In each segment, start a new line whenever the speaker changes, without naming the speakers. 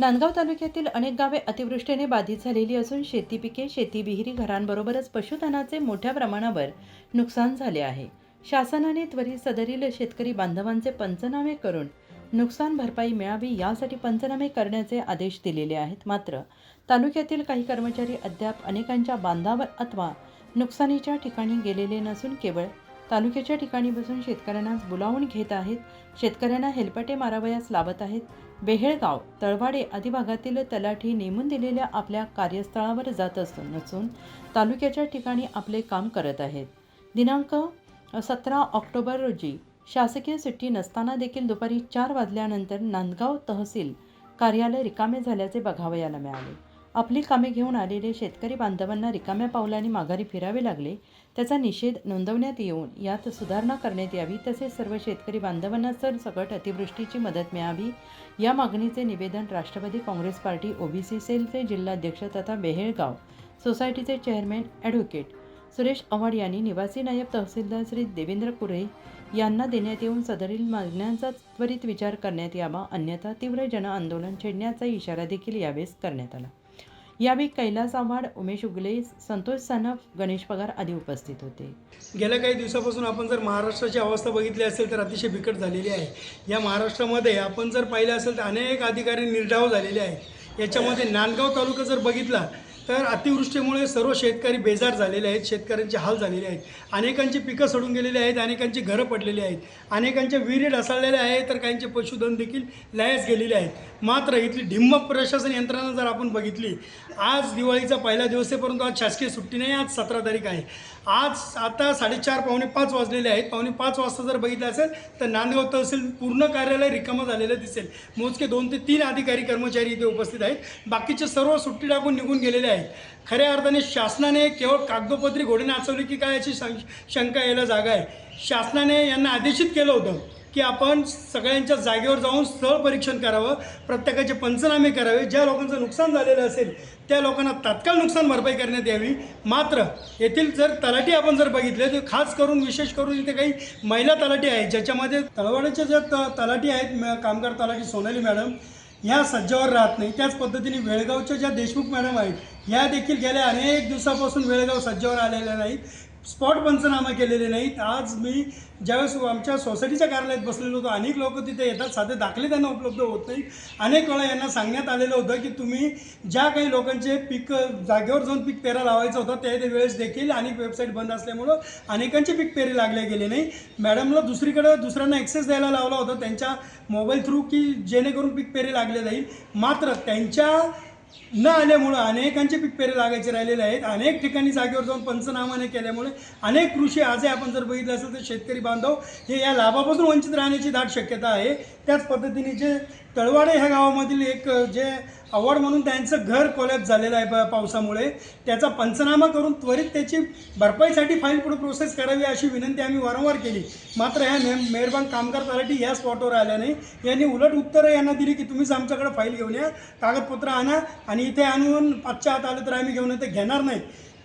नांदगाव तालुक्यातील अनेक गावे अतिवृष्टीने बाधित झालेली असून शेती पिके शेती विहिरी घरांबरोबरच पशुधनाचे मोठ्या प्रमाणावर नुकसान झाले आहे. शासनाने त्वरित सदरील शेतकरी बांधवांचे पंचनामे करून नुकसान भरपाई मिळावी यासाठी पंचनामे करण्याचे आदेश दिलेले आहेत. मात्र तालुक्यातील काही कर्मचारी अद्याप अनेकांच्या बांधावर अथवा नुकसानीच्या ठिकाणी गेलेले नसून केवळ तालुक्याच्या ठिकाणी बसून शेतकऱ्यांना बोलावून घेत आहेत. शेतकऱ्यांना हेलपटे मारावयास लावत आहेत. बेहेळगाव तळवाडे आदी भागातील तलाठी नेमून दिलेल्या आपल्या कार्यस्थळावर जात असून नसून तालुक्याच्या ठिकाणी आपले काम करत आहेत. दिनांक सतरा ऑक्टोबर रोजी शासकीय सुट्टी नसताना देखील दुपारी चार वाजल्यानंतर नांदगाव तहसील कार्यालय रिकामे झाल्याचे बघावयाला मिळाले. आपली कामे घेऊन आलेले शेतकरी बांधवांना रिकाम्या पावलांनी माघारी फिरावे लागले. त्याचा निषेध नोंदवण्यात येऊन यात सुधारणा करण्यात यावी तसेच सर्व शेतकरी बांधवांना सरसकट अतिवृष्टीची मदत मिळावी. या मागणीचे निवेदन राष्ट्रवादी काँग्रेस पार्टी ओबीसी सेलचे जिल्हाध्यक्ष तथा बेहेळगाव सोसायटीचे चेअरमॅन ॲडव्होकेट सुरेश आव्हाड यांनी निवासी नायब तहसीलदार श्री देवेंद्र कुरे यांना देण्यात येऊन सदरील मागण्यांचा त्वरित विचार करण्यात यावा अन्यथा तीव्र जनआंदोलन छेडण्याचा इशारा देखील यावेळेस करण्यात आला. यावेळी कैलास आव्हाड उमेश उगले संतोष सानप गणेश पगार आदी उपस्थित होते.
गेल्या काही दिवसापासून आपण जर महाराष्ट्राची अवस्था बघितली असेल तर अतिशय बिकट झालेली आहे. या महाराष्ट्रामध्ये आपण जर पाहिलं असेल तर अनेक अधिकारी निर्धाव झालेले आहेत. याच्यामध्ये नांदगाव तालुका जर बघितला तर अतिवृष्टीमुळे सर्व शेतकरी बेजार झालेले आहेत शेतकऱ्यांचे हाल झालेले आहेत. अनेकांची पिकं सडून गेलेली आहेत अनेकांची घरं पडलेली आहेत. अनेकांच्या विहिरी ढासळलेल्या आहेत तर काहींचे पशुधन देखील लयास गेलेले आहेत. मात्र इथली ढिम्म प्रशासन यंत्रणा जर आपण बघितली आज दिवाळीचा पहिला दिवस आहे परंतु आज शासकीय सुट्टी नाही आज सतरा तारीख आहे. आज आता साडेचार पावणे पाच वाजलेले आहेत. पावणे पाच वाजता जर बघितलं असेल तर नांदगाव तहसील पूर्ण कार्यालय रिकामं झालेलं दिसेल. मोजके दोन ते तीन अधिकारी कर्मचारी इथे उपस्थित आहेत. बाकीचे सर्व सुट्टी टाकून निघून गेलेले आहेत. खऱ्या अर्थाने शासनाने केवळ कागदोपत्री घोडे नाचवली की काय याची शं शंका यायला जागा आहे. शासनाने यांना आदेशित केलं होतं की आपण सगळ्यांच्या जागेवर जाऊन स्थळ परीक्षण करावं प्रत्येकाचे पंचनामे करावे. ज्या लोकांचं नुकसान झालेलं असेल त्या लोकांना तात्काळ नुकसान भरपाई करण्यात यावी. मात्र येथील जर तलाठी आपण जर बघितले तर खास करून विशेष करून इथे काही महिला तलाठी आहेत ज्याच्यामध्ये तळवाड्याच्या ज्या त तलाठी आहेत कामगार तलाठी सोनाली मॅडम ह्या सज्जावर राहत नाही. त्याच पद्धतीने वेळगावच्या ज्या देशमुख मॅडम आहेत ह्या देखील गेल्या अनेक दिवसापासून वेळगाव सज्जावर आलेल्या नाहीत. स्पॉट पंचनामा केलेले नाहीत. आज मी ज्यावेळेस आमच्या सोसायटीच्या कार्यालयात बसलेलो होतो अनेक लोक तिथे येतात. साधे दाखले त्यांना उपलब्ध होत नाहीत. अनेक वेळा यांना सांगण्यात आलेलं होतं की तुम्ही ज्या काही लोकांचे पीक जागेवर जाऊन पीक पेरा लावायचं होतं त्या त्या वेळेस देखील अनेक वेबसाईट बंद असल्यामुळं अनेकांचे पीक पेरे लागले गेले नाही. मॅडमला दुसरीकडं दुसऱ्यांना ॲक्सेस द्यायला लावला होता त्यांच्या मोबाईल थ्रू की जेणेकरून पीक पेरे लागले जाईल. मात्र त्यांच्या न आल्यामुळं अनेकांचे पिकपेरे लागायचे राहिलेले आहेत. अनेक ठिकाणी जागेवर जाऊन पंचनामाने केल्यामुळे अनेक कृषी आजही आपण जर बघितलं असेल तर शेतकरी बांधव हे या लाभापासून वंचित राहण्याची दाट शक्यता आहे. त्याच पद्धतीने जे तळवाडे ह्या गावामधील एक जे अवॉर्ड म्हणून त्यांचं घर कोलॅप झालेलं आहे प- पावसामुळे. त्याचा पंचनामा करून त्वरित त्याची भरपाईसाठी फाईल पुढे प्रोसेस करावी अशी विनंती आम्ही वारंवार केली. मात्र ह्या मे मेहरबान कामगार तलाठी या स्पॉटवर आल्या नाही. यांनी उलट उत्तरं यांना दिली की तुम्हीच आमच्याकडे फाईल घेऊन या. कागदपत्र आणा. आणि इथे आणून पाचच्या आत आलं तर आम्ही घेऊन ते घेणार नाही.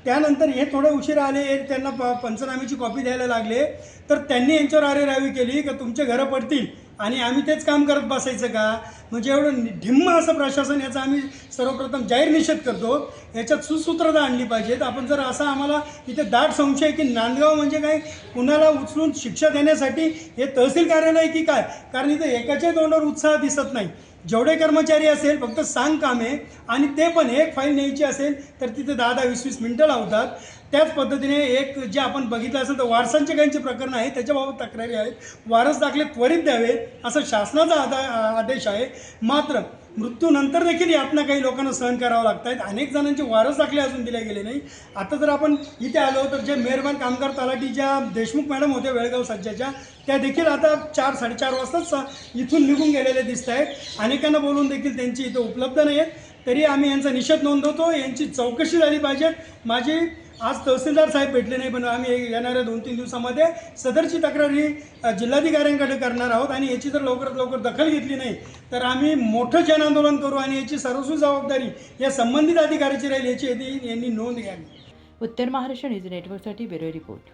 त्यानंतर हे थोडे उशीर आले हे त्यांना प पंचनाम्याची कॉपी द्यायला लागले. तर त्यांनी यांच्यावर आरेरावी केली का तुमचे घरं पडतील आणि आम्ही तेच काम करत बसायचं का? म्हणजे एवढं ढिम्म असं प्रशासन याचा आम्ही सर्वप्रथम जाहीर निषेध करतो. याच्यात सुसूत्रता आणली पाहिजेत. आपण जर असा आम्हाला इथे दाट संशय की नांदगाव म्हणजे काय? कुणाला उचलून शिक्षा देण्यासाठी हे तहसील कार्यालय आहे की काय? कारण इथं एकाच्या तोंडावर उत्साह दिसत नाही. जेवढे कर्मचारी असेल फक्त सांग कामे आणि ते पण एक फाईल न्यायची असेल तर तिथे दहा दहा वीस वीस मिनटं लावतात. त्याच पद्धतीने एक जे आपण बघितलं असेल तर वारसांचे काहींचे प्रकरण आहे त्याच्याबाबत तक्रारी आहेत. वारस दाखले त्वरित द्यावे असं शासनाचा आदा आदेश आहे. मात्र मृत्यूनंतर देखील यातना काही लोकांना सहन करावं लागत आहेत अनेक जणांचे वारस दाखले अजून दिले गेले नाही. आता जर आपण इथे आलो तर जे मेहरबान कामगार तलाठी ज्या देशमुख मॅडम होत्या वेळगाव सज्जाच्या त्या देखील आता चार साडेचार वाजताच इथून निघून गेलेले दिसत आहेत. अनेकांना बोलून देखील त्यांची इथं उपलब्ध नाही आहेत तरी आम्ही यांचा निषेध नोंदवतो. यांची चौकशी झाली पाहिजे माझी आज तहसीलदार साहेब भेटले नाही पण आम्ही येणाऱ्या दोन तीन दिवसामध्ये सदरची तक्रार ही जिल्हाधिकाऱ्यांकडे करणार आहोत आणि याची जर लवकरात लवकर दखल घेतली नाही तर आम्ही मोठं जनआंदोलन करू आणि याची सर्वस्वी जबाबदारी या संबंधित अधिकाऱ्याची राहील याची यांनी नोंद घ्यावी.
उत्तर महाराष्ट्र न्यूज नेटवर्कसाठी ब्युरो रिपोर्ट.